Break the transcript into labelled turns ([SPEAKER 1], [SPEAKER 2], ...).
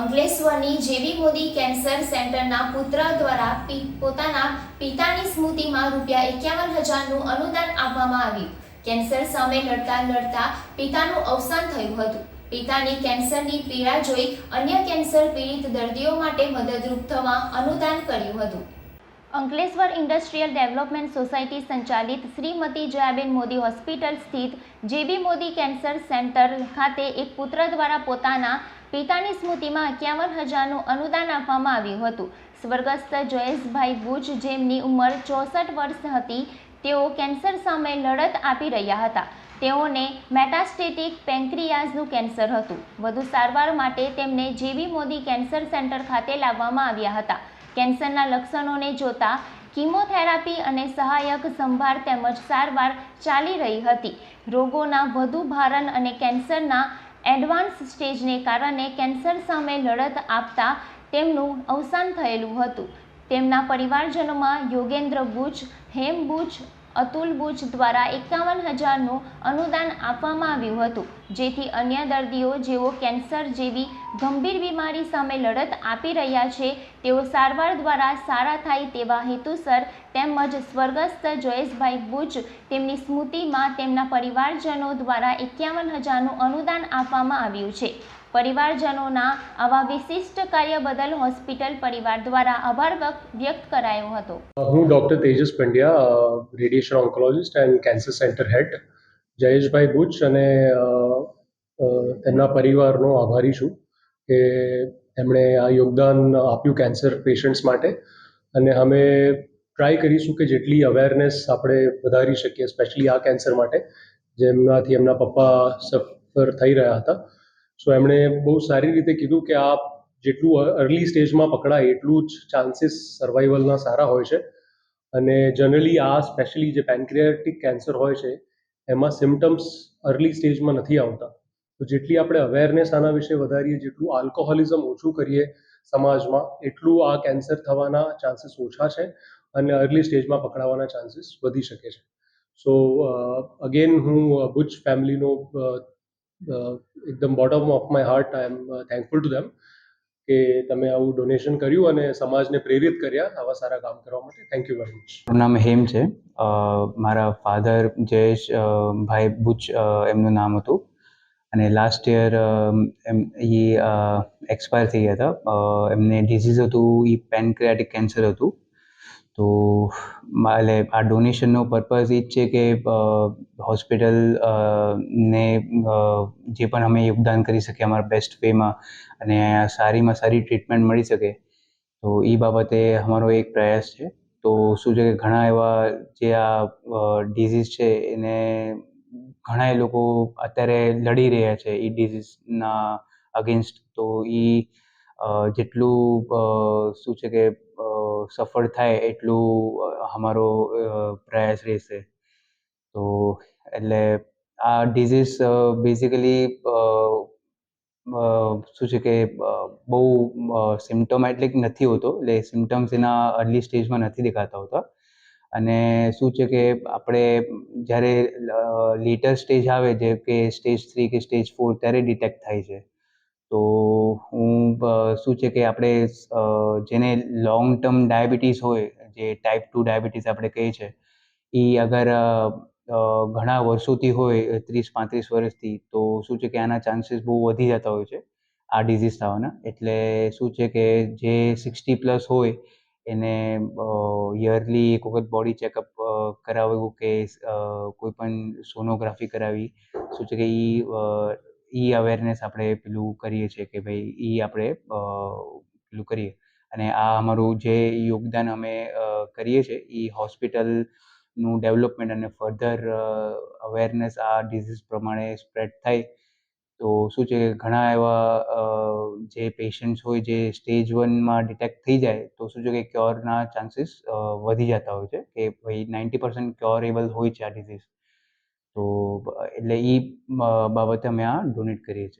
[SPEAKER 1] અંકલેશ્વરની જેવી મોદી કેન્સર સેન્ટરના પુત્ર દ્વારા પોતાના પિતાની સ્મૃતિમાં રૂપિયા એકાવન હજારનું અનુદાન આપવામાં આવ્યું. કેન્સર સામે લડતા લડતા પિતાનું અવસાન થયું હતું. પિતાની કેન્સરની પીડા જોઈ અન્ય કેન્સર પીડિત દર્દીઓ માટે મદદરૂપ થવા અનુદાન કર્યું હતું. અંકલેશ્વર ઇન્ડસ્ટ્રીયલ ડેવલપમેન્ટ સોસાયટી સંચાલિત શ્રીમતી જયાબેન મોદી હોસ્પિટલ સ્થિત J B Modi cancer centre ખાતે એક પુત્ર દ્વારા પોતાના પિતાની સ્મૃતિમાં એકાવન હજારનું અનુદાન આપવામાં આવ્યું હતું. સ્વર્ગસ્થ જયેશભાઈ બુચ જેમની ઉંમર ચોસઠ વર્ષ હતી, તેઓ કેન્સર સામે લડત આપી રહ્યા હતા. તેઓને મેટાસ્ટેટિક પેન્ક્રિયાઝનું કેન્સર હતું. વધુ સારવાર માટે તેમને જેબી મોદી કેન્સર સેન્ટર ખાતે લાવવામાં આવ્યા હતા. કેન્સરના લક્ષણોને જોતા કીમોથેરાપી અને સહાયક સંભાળ તેમજ સારવાર ચાલી રહી હતી. રોગોના વધુ ભારણ અને કેન્સરના એડવાન્સ સ્ટેજને કારણે કેન્સર સામે લડત આપતા તેમનું અવસાન થયેલું હતું. તેમના પરિવારજનોમાં યોગેન્દ્ર બુચ હેમ બુચ અતુલ બુચ દ્વારા એકાવન હજારનું અનુદાન આપવામાં આવ્યું હતું. જેથી અન્ય દર્દીઓ જેઓ કેન્સર જેવી ગંભીર બીમારી સામે લડત આપી રહ્યા છે. તેઓ સારવાર દ્વારા સારા થાય તેવા હેતુસર તેમજ સ્વર્ગસ્થ જયેશભાઈ બુચ તેમની સ્મૃતિમાં તેમના પરિવારજનો દ્વારા એકાવન હજારનું અનુદાન આપવામાં આવ્યું છે. પરિવારજનોના આવા વિશિષ્ટ કાર્ય બદલ હોસ્પિટલ પરિવાર દ્વારા આભાર વ્યક્ત- કરાયો હતો.
[SPEAKER 2] હું doctor Tejas Pandya radiation oncologist and cancer centre head. Jayeshbhai Buch અને તેમના પરિવારનો આભારી છું. કે એમણે આ યોગદાન આપ્યું કેન્સર પેશન્ટ્સ માટે. અને અમે ટ્રાય કરીશું કે જેટલી અવેરનેસ આપણે વધારી શકીએ સ્પેશિયલી આ કેન્સર માટે, જેમનાથી એમના પપ્પા સફર થઈ રહ્યા હતા. સો એમણે બહુ સારી રીતે કીધું કે આ જેટલું અર્લી સ્ટેજમાં પકડાય, એટલું જ ચાન્સીસ સર્વાઈવલના સારા હોય છે. અને જનરલી આ સ્પેશિયલી જે પેન્ક્રિયાટિક કેન્સર હોય છે, એમાં સિમ્ટમ્સ અર્લી સ્ટેજમાં નથી આવતા. તો જેટલી આપણે અવેરનેસ આના વિશે વધારીએ, જેટલું આલ્કોહોલિઝમ ઓછું કરીએ સમાજમાં, એટલું આ કેન્સર થવાના ચાન્સીસ ઓછા છે અને અર્લી સ્ટેજમાં પકડાવાના ચાન્સીસ વધી શકે છે. સો અગેન હું બુચ ફેમિલીનો એકદમ bottom of my heart I am thankful to them કે તમે આવું ડોનેશન કર્યું અને સમાજને પ્રેરિત કર્યા આવા સારા કામ કરવા માટે. થેન્ક યુ વેરી મચ
[SPEAKER 3] મારું નામ હેમ છે. મારા ફાધર જયેશ ભાઈ બુચ એમનું નામ હતું. અને લાસ્ટ યર એમ એ એક્સપાયર થઈ ગયા હતા. એમને ડિઝીઝ હતું એ પેનક્રિયાટિક કેન્સર હતું. તો એટલે આ ડોનેશનનો પર્પઝ એ જ છે કે હોસ્પિટલ ને જે પણ અમે યોગદાન કરી શકીએ અમારા બેસ્ટ વેમાં અને સારીમાં સારી ટ્રીટમેન્ટ મળી શકે, તો એ બાબતે અમારો એક પ્રયાસ છે. તો શું છે કે ઘણા એવા જે આ ડિઝીઝ છે, એને ઘણા લોકો અત્યારે લડી રહ્યા છે એ ડિઝીઝના અગેન્સ્ટ તો એ જેટલું શું છે કે સફળ થાય એટલું અમારો પ્રયાસ રહેશે. તો એટલે આ ડિઝીઝ બેઝિકલી શું છે કે બહુ સિમ્ટોમેટિક નથી હોતો. એટલે સિમ્ટમ્સ એના અર્લી સ્ટેજમાં નથી દેખાતા હોતા. અને શું છે કે આપણે જ્યારે લેટર સ્ટેજ આવે જે કે સ્ટેજ થ્રી કે સ્ટેજ ફોર ત્યારે ડિટેક્ટ થાય છે. તો હું શું છે કે આપણે જેને લોંગ ટર્મ ડાયાબિટીસ હોય, જે ટાઈપ ટુ ડાયાબિટીસ આપણે કહીએ છીએ એ અગર ઘણા વર્ષોથી હોય, ત્રીસ, પાંત્રીસ વર્ષથી, તો શું છે કે આના ચાન્સીસ બહુ વધી જતા હોય છે આ ડિઝીઝ થવાના. એટલે શું છે કે જે સિક્સટી પ્લસ હોય એને યરલી એક વખત બોડી ચેકઅપ કરાવવું કે કોઈ પણ સોનોગ્રાફી કરાવી. શું છે કે એ ઈ અવેરનેસ આપણે પેલું કરીએ છીએ કે ભાઈ એ આપણે પેલું કરીએ. અને આ અમારું જે યોગદાન અમે કરીએ છીએ એ હોસ્પિટલનું ડેવલપમેન્ટ અને ફર્ધર અવેરનેસ આ ડિઝીઝ પ્રમાણે સ્પ્રેડ થાય. તો શું છે ઘણા એવા જે પેશન્ટ્સ હોય જે સ્ટેજ વનમાં ડિટેક્ટ થઈ જાય, તો શું છે કે ક્યોરના ચાન્સીસ વધી જતા હોય છે કે ભાઈ નાઇન્ટી પર્સન્ટ ક્યોરેબલ હોય છે આ ડિઝીઝ તો, એટલે એ બાબતે અમે આ ડોનેટ કરીએ છીએ.